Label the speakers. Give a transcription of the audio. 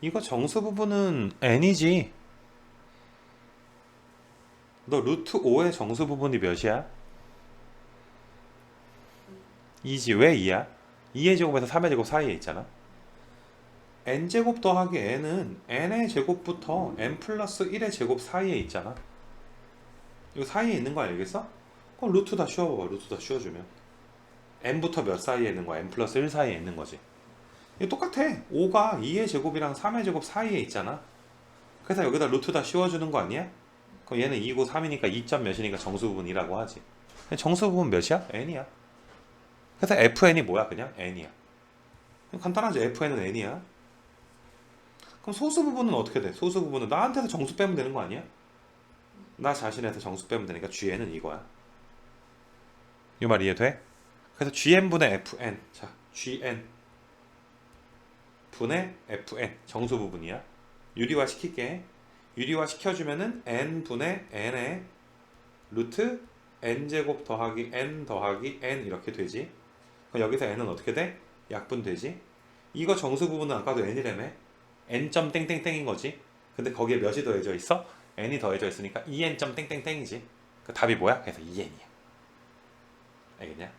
Speaker 1: 이거 정수 부분은 n이지. 너 루트 5의 정수 부분이 몇이야? 2지. 왜 2야? 2의 제곱에서 3의 제곱 사이에 있잖아. n제곱 더하기 n은 n의 제곱부터 n 플러스 1의 제곱 사이에 있잖아. 이거 사이에 있는 거 알겠어? 그럼 루트 다 씌워봐봐. 루트 다 씌워주면. n부터 몇 사이에 있는 거야? n 플러스 1 사이에 있는 거지. 이거 똑같아. 5가 2의 제곱이랑 3의 제곱 사이에 있잖아. 그래서 여기다 루트 다 씌워주는 거 아니야? 그럼 얘는 2고 3이니까 2점 몇이니까 정수 부분이라고 하지. 정수 부분 몇이야? n이야. 그래서 fn이 뭐야? 그냥 n이야. 간단하지? fn은 n이야. 그럼 소수 부분은 어떻게 돼? 소수 부분은 나한테서 정수 빼면 되는 거 아니야? 나 자신한테 정수 빼면 되니까 gn은 이거야. 이 말 이해 돼? 그래서 gn분의 fn. 자, gn 분의 fn 정수 부분이야. 유리화 시킬게. 유리화 시켜주면은 n 분의 n의 루트 n 제곱 더하기 n 더하기 n 이렇게 되지. 그럼 여기서 n은 어떻게 돼? 약분 되지. 이거 정수 부분은 아까도 n이라며. n 점 땡땡땡인 거지. 근데 거기에 몇이 더해져 있어? n이 더해져 있으니까 2n 점 땡땡땡이지. 그 답이 뭐야? 그래서 2n이야. 알겠냐?